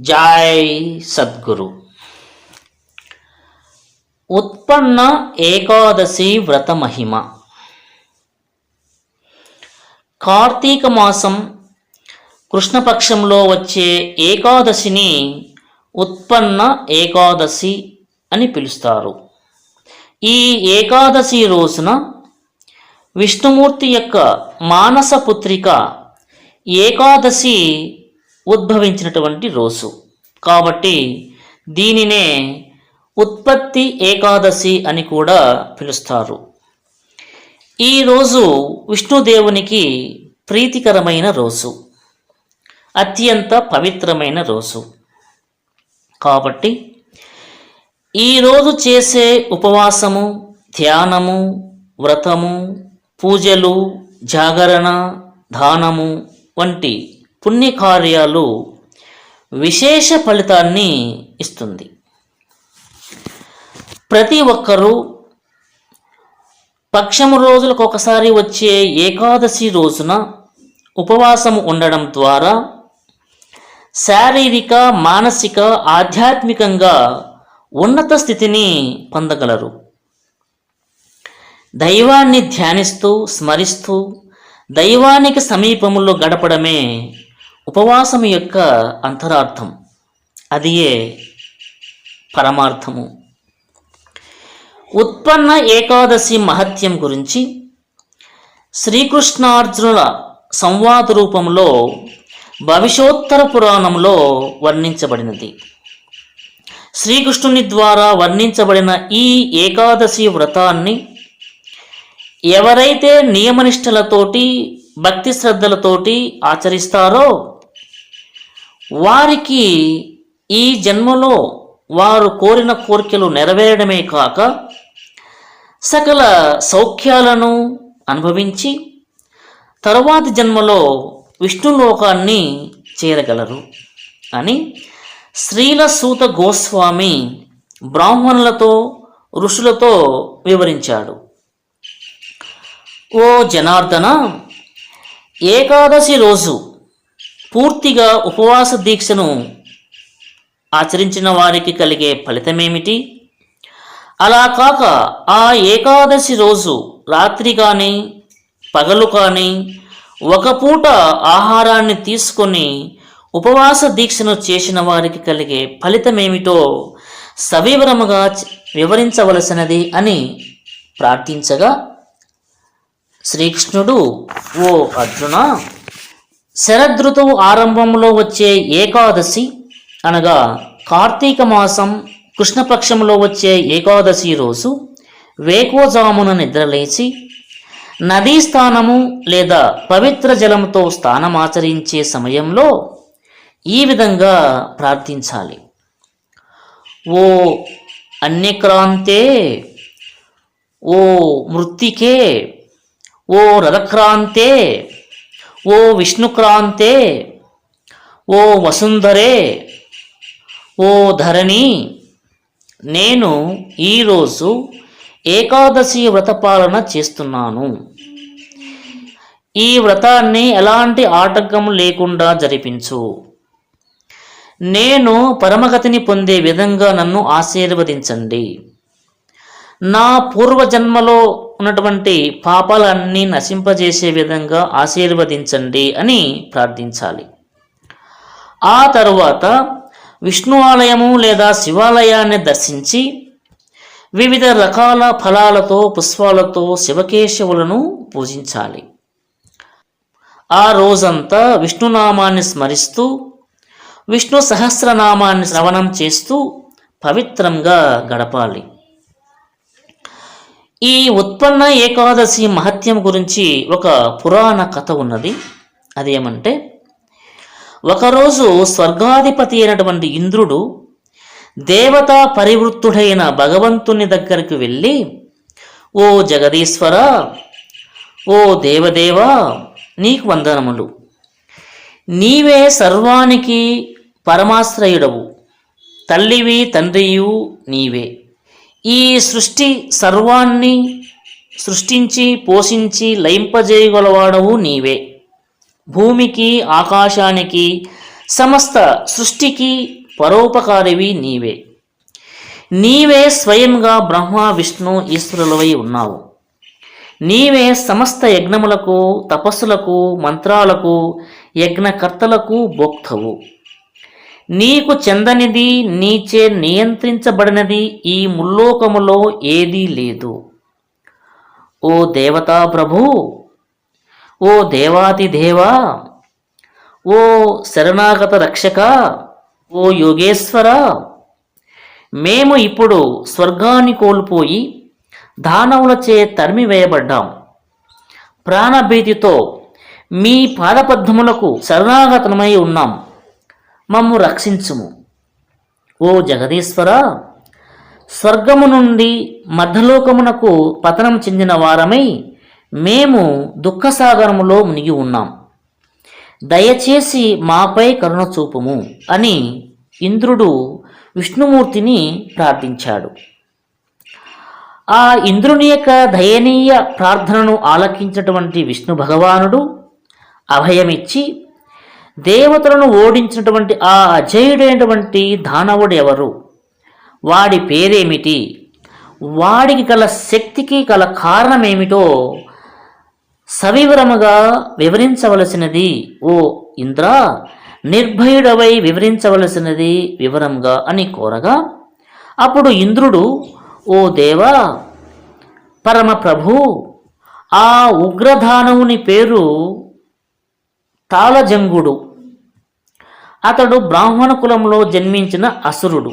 జై సద్గురు. ఉత్పన్న ఏకాదశి వ్రత మహిమ. కార్తీక మాసం కృష్ణపక్షంలో వచ్చే ఏకాదశిని ఉత్పన్న ఏకాదశి అని పిలుస్తారు. ఈ ఏకాదశి రోజున విష్ణుమూర్తి యొక్క మానస పుత్రిక ఏకాదశి ఉద్భవించినటువంటి రోజు. కాబట్టి దీనినే ఉత్పత్తి ఏకాదశి అని కూడా పిలుస్తారు. ఈరోజు విష్ణుదేవునికి ప్రీతికరమైన రోజు. అత్యంత పవిత్రమైన రోజు. కాబట్టి ఈరోజు చేసే ఉపవాసము ధ్యానము వ్రతము పూజలు జాగరణ దానము వంటి పుణ్యకార్యాలు విశేష ఫలితాన్ని ఇస్తుంది. ప్రతి ఒక్కరూ పక్షము రోజులకు ఒకసారి వచ్చే ఏకాదశి రోజున ఉపవాసము ఉండడం ద్వారా శారీరక మానసిక ఆధ్యాత్మికంగా ఉన్నత స్థితిని పొందగలరు. దైవాన్ని ధ్యానిస్తూ స్మరిస్తూ దైవానికి సమీపములో గడపడమే ఉపవాసం యొక్క అంతరార్థం అదియే పరమార్థము. ఉత్పన్న ఏకాదశి మహత్యం గురించి శ్రీకృష్ణార్జునుల సంవాద రూపంలో భవిష్యోత్తర పురాణంలో వర్ణించబడినది. శ్రీకృష్ణుని ద్వారా వర్ణించబడిన ఈ ఏకాదశి వ్రతాన్ని ఎవరైతే నియమనిష్టలతోటి భక్తి శ్రద్ధలతోటి ఆచరిస్తారో? వారికి ఈ జన్మలో వారు కోరిన కోరికలు నెరవేరడమే కాక సకల సౌఖ్యాలను అనుభవించి తరువాతి జన్మలో విష్ణులోకాన్ని చేరగలరు. అని శ్రీల సూత గోస్వామి బ్రాహ్మణులతో ఋషులతో వివరించాడు. ఓ జనార్దన ఏకాదశి రోజు పూర్తిగా ఉపవాస దీక్షను ఆచరించిన వారికి కలిగే ఫలితమేమిటి? అలా కాక ఆ ఏకాదశి రోజు రాత్రి కానీ పగలు కానీ ఒక పూట ఆహారాన్ని తీసుకొని ఉపవాస దీక్షను చేసిన వారికి కలిగే ఫలితమేమిటో సవివరముగా వివరించవలసినది అని ప్రార్థించగా శ్రీకృష్ణుడు ఓ అర్జున శరదృతువు ఆరంభంలో వచ్చే ఏకాదశి అనగా కార్తీక మాసం కృష్ణపక్షంలో వచ్చే ఏకాదశి రోజు వేకోజామున నిద్రలేచి నదీ స్థానము లేదా పవిత్ర జలంతో స్థానమాచరించే సమయంలో ఈ విధంగా ప్రార్థించాలి. ఓ అన్యక్రాంతే ఓ మృత్తికే ఓ రథక్రాంతే ఓ విష్ణుక్రాంతే ఓ వసుంధరే ఓ ధరణి నేను ఈరోజు ఏకాదశి వ్రతపాలన చేస్తున్నాను. ఈ వ్రతాన్ని ఎలాంటి ఆటంకం లేకుండా జరిపించు. నేను పరమగతిని పొందే విధంగా నన్ను ఆశీర్వదించండి. నా పూర్వజన్మలో ఉన్నటువంటి పాపాలన్నీ నశింపజేసే విధంగా ఆశీర్వదించండి అని ప్రార్థించాలి. ఆ తరువాత విష్ణు ఆలయము లేదా శివాలయాన్ని దర్శించి వివిధ రకాల ఫలాలతో పుష్పాలతో శివకేశవులను పూజించాలి. ఆ రోజంతా విష్ణునామాన్ని స్మరిస్తూ విష్ణు సహస్రనామాన్ని శ్రవణం చేస్తూ పవిత్రంగా గడపాలి. ఈ ఉత్పన్న ఏకాదశి మహత్యం గురించి ఒక పురాణ కథ ఉన్నది. అదేమంటే ఒకరోజు స్వర్గాధిపతి అయినటువంటి ఇంద్రుడు దేవతా పరివృత్తుడైన భగవంతుని దగ్గరికి వెళ్ళి ఓ జగదీశ్వర ఓ దేవదేవా నీకు వందనములు. నీవే సర్వానికి పరమాశ్రయుడవు. తల్లివి తండ్రియు నీవే. ఈ సృష్టి సర్వాన్ని సృష్టించి పోషించి లయింపజేయగలవాడవు నీవే. భూమికి ఆకాశానికి సమస్త సృష్టికి పరోపకారివి నీవే. నీవే స్వయంగా బ్రహ్మ విష్ణు ఈశ్వరులవై ఉన్నావు. నీవే సమస్త యజ్ఞములకు తపస్సులకు మంత్రాలకు యజ్ఞకర్తలకు భోక్తవు. నీకు చెందనిది నీచే నియంత్రించబడినది ఈ ముల్లోకములో ఏదీ లేదు. ఓ దేవతా ప్రభు ఓ దేవాతి దేవా ఓ శరణాగత రక్షక ఓ యోగేశ్వర మేము ఇప్పుడు స్వర్గాన్ని కోల్పోయి దానవులచే తరిమి వేయబడ్డాం ప్రాణభీతితో మీ పాదపద్మములకు శరణాగతమై ఉన్నాం. మమ్ము రక్షించుము. ఓ జగదీశ్వర స్వర్గము నుండి మధ్యలోకమునకు పతనం చెందిన వారమై మేము దుఃఖసాగరములో మునిగి ఉన్నాం. దయచేసి మాపై కరుణ చూపుము అని ఇంద్రుడు విష్ణుమూర్తిని ప్రార్థించాడు. ఆ ఇంద్రుని యొక్క దయనీయ ప్రార్థనను ఆలకించినటువంటి విష్ణు భగవానుడు అభయమిచ్చి దేవతలను ఓడించినటువంటి ఆ అజయుడైనటువంటి దానవుడు ఎవరు? వాడి పేరేమిటి? వాడికి గల శక్తికి గల కారణమేమిటో సవివరముగా వివరించవలసినది ఓ ఇంద్ర నిర్భయుడవై వివరించవలసినది వివరంగా అని కోరగా అప్పుడు ఇంద్రుడు ఓ దేవా పరమ ప్రభు ఆ ఉగ్రధానవుని పేరు తాళజంగుడు అతడు బ్రాహ్మణ కులంలో జన్మించిన అసురుడు.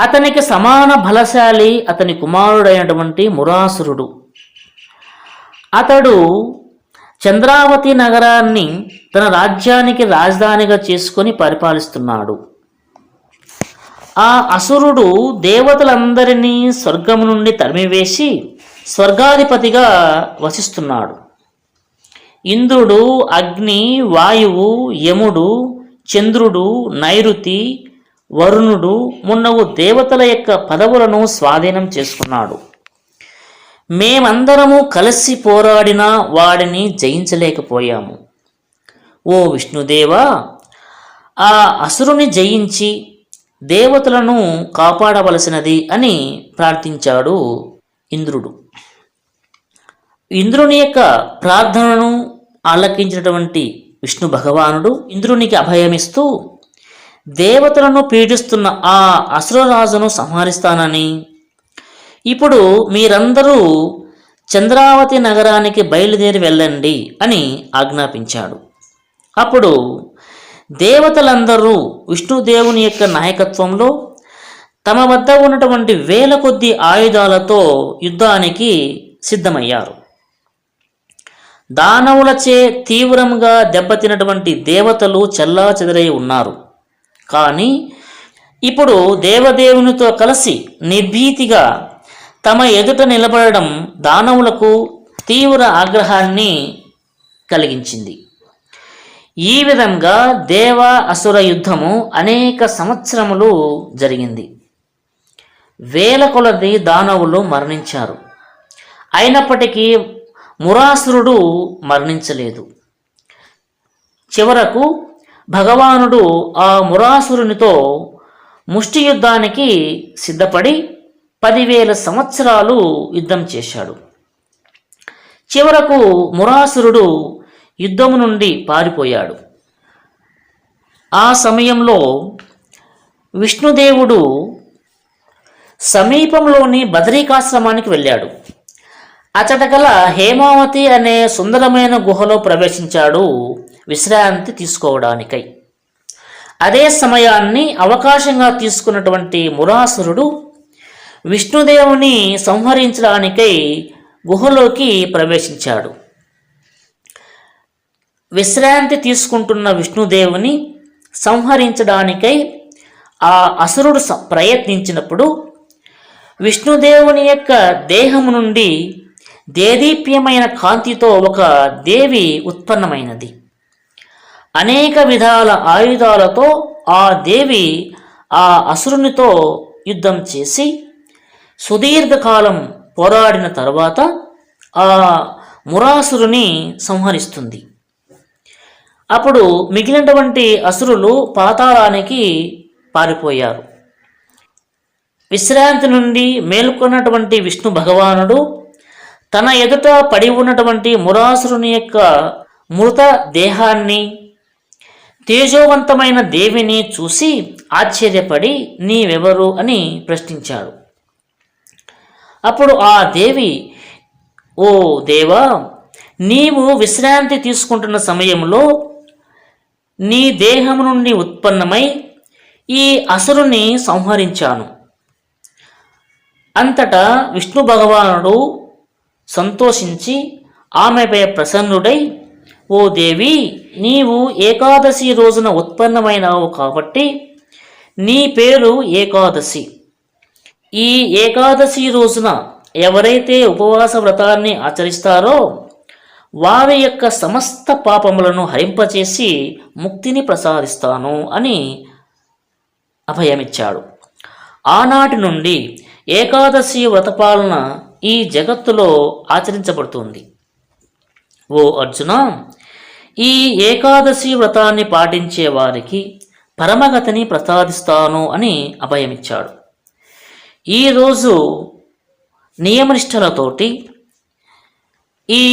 అతనికి సమాన బలశాలి అతని కుమారుడైనటువంటి మురాసురుడు. అతడు చంద్రావతి నగరాన్ని తన రాజ్యానికి రాజధానిగా చేసుకొని పరిపాలిస్తున్నాడు. ఆ అసురుడు దేవతలందరినీ స్వర్గము నుండి తరిమివేసి స్వర్గాధిపతిగా వసిస్తున్నాడు. ఇంద్రుడు అగ్ని వాయువు యముడు చంద్రుడు నైరుతి వరుణుడు మున్నగు దేవతల యొక్క పదవులను స్వాధీనం చేసుకున్నాడు. మేమందరము కలిసి పోరాడినా వాడిని జయించలేకపోయాము. ఓ విష్ణుదేవా ఆ అసురుని జయించి దేవతలను కాపాడవలసినది అని ప్రార్థించాడు ఇంద్రుడు. ఇంద్రుని యొక్క ప్రార్థనను ఆలకించినటువంటి విష్ణు భగవానుడు ఇంద్రునికి అభయమిస్తూ దేవతలను పీడిస్తున్న ఆ అసురరాజును సంహరిస్తానని. ఇప్పుడు మీరందరూ చంద్రావతి నగరానికి బయలుదేరి వెళ్ళండి అని ఆజ్ఞాపించాడు. అప్పుడు దేవతలందరూ విష్ణుదేవుని యొక్క నాయకత్వంలో తమ వద్ద ఉన్నటువంటి వేల కొద్ది ఆయుధాలతో యుద్ధానికి సిద్ధమయ్యారు. దానవులచే తీవ్రంగా దెబ్బతినటువంటి దేవతలు చెల్లా చెదరై ఉన్నారు. కానీ ఇప్పుడు దేవదేవునితో కలిసి నిర్భీతిగా తమ ఎదుట నిలబడడం దానవులకు తీవ్ర ఆగ్రహాన్ని కలిగించింది. ఈ విధంగా దేవ అసుర యుద్ధము అనేక సంవత్సరములు జరిగింది. వేల కొలది దానవులు మరణించారు. అయినప్పటికీ మురాసురుడు మరణించలేదు. చివరకు భగవానుడు ఆ మురాసురునితో ముష్టి యుద్ధానికి సిద్ధపడి పదివేల సంవత్సరాలు యుద్ధం చేశాడు. చివరకు మురాసురుడు యుద్ధము నుండి పారిపోయాడు. ఆ సమయంలో విష్ణుదేవుడు సమీపంలోని బదరీకాశ్రమానికి వెళ్ళాడు. అచటగల హేమావతి అనే సుందరమైన గుహలో ప్రవేశించాడు విశ్రాంతి తీసుకోవడానికై. అదే సమయాన్ని అవకాశంగా తీసుకున్నటువంటి మురాసురుడు విష్ణుదేవుని సంహరించడానికై గుహలోకి ప్రవేశించాడు. విశ్రాంతి తీసుకుంటున్న విష్ణుదేవుని సంహరించడానికై ఆ అసురుడు స- ప్రయత్నించినప్పుడు విష్ణుదేవుని యొక్క దేహము నుండి దేదీప్యమైన కాంతితో ఒక దేవి ఉత్పన్నమైనది. అనేక విధాల ఆయుధాలతో ఆ దేవి ఆ అసురునితో యుద్ధం చేసి సుదీర్ఘకాలం పోరాడిన తర్వాత ఆ మురాసురుని సంహరిస్తుంది. అప్పుడు మిగిలినటువంటి అసురులు పాతాళానికి పారిపోయారు. విశ్రాంతి నుండి మేల్కొన్నటువంటి విష్ణు భగవానుడు తన ఎదుట పడి ఉన్నటువంటి మురాసురుని యొక్క మృత దేహాన్ని తేజోవంతమైన దేవిని చూసి ఆశ్చర్యపడి నీవెవరు? అని ప్రశ్నించాడు. అప్పుడు ఆ దేవి ఓ దేవా నీవు విశ్రాంతి తీసుకుంటున్న సమయంలో నీ దేహము నుండి ఉత్పన్నమై ఈ అసురుని సంహరించాను. అంతటా విష్ణు భగవానుడు సంతోషించి ఆమెపై ప్రసన్నుడై ఓ దేవి నీవు ఏకాదశి రోజున ఉత్పన్నమైనావు కాబట్టి నీ పేరు ఏకాదశి. ఈ ఏకాదశి రోజున ఎవరైతే ఉపవాస వ్రతాన్ని ఆచరిస్తారో వారి యొక్క సమస్త పాపములను హరింపచేసి ముక్తిని ప్రసాదిస్తాను అని అభయమిచ్చాడు. ఆనాటి నుండి ఏకాదశి వ్రతపాలన ఈ జగత్తులో ఆచరించబడుతుంది. ఓ అర్జున ఈ ఏకాదశి వ్రతాన్ని పాటించే వారికి పరమగతిని ప్రసాదిస్తాను అని అభయమిచ్చాడు. ఈరోజు నియమనిష్టలతోటి ఈ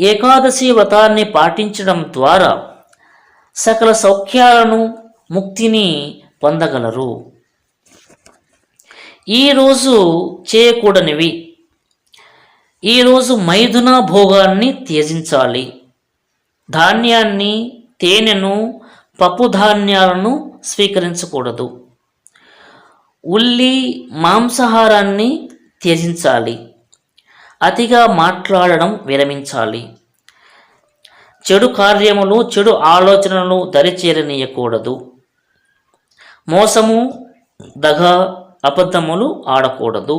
ఏకాదశి వ్రతాన్ని పాటించడం ద్వారా సకల సౌఖ్యాలను ముక్తిని పొందగలరు. ఈరోజు చేయకూడనివి. ఈరోజు మైథున భోగాన్ని త్యజించాలి. ధాన్యాన్ని తేనెను పప్పు ధాన్యాలను స్వీకరించకూడదు. ఉల్లి మాంసాహారాన్ని త్యజించాలి. అతిగా మాట్లాడడం విరమించాలి. చెడు కార్యములు చెడు ఆలోచనలు దరిచేరనీయకూడదు. మోసము దగ అబద్ధములు ఆడకూడదు.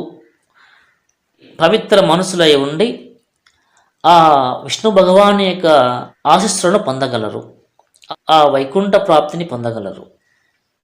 పవిత్ర మనసులై ఉండి ఆ విష్ణు భగవాన్ యొక్క ఆశస్సులను పొందగలరు. ఆ వైకుంఠ ప్రాప్తిని పొందగలరు.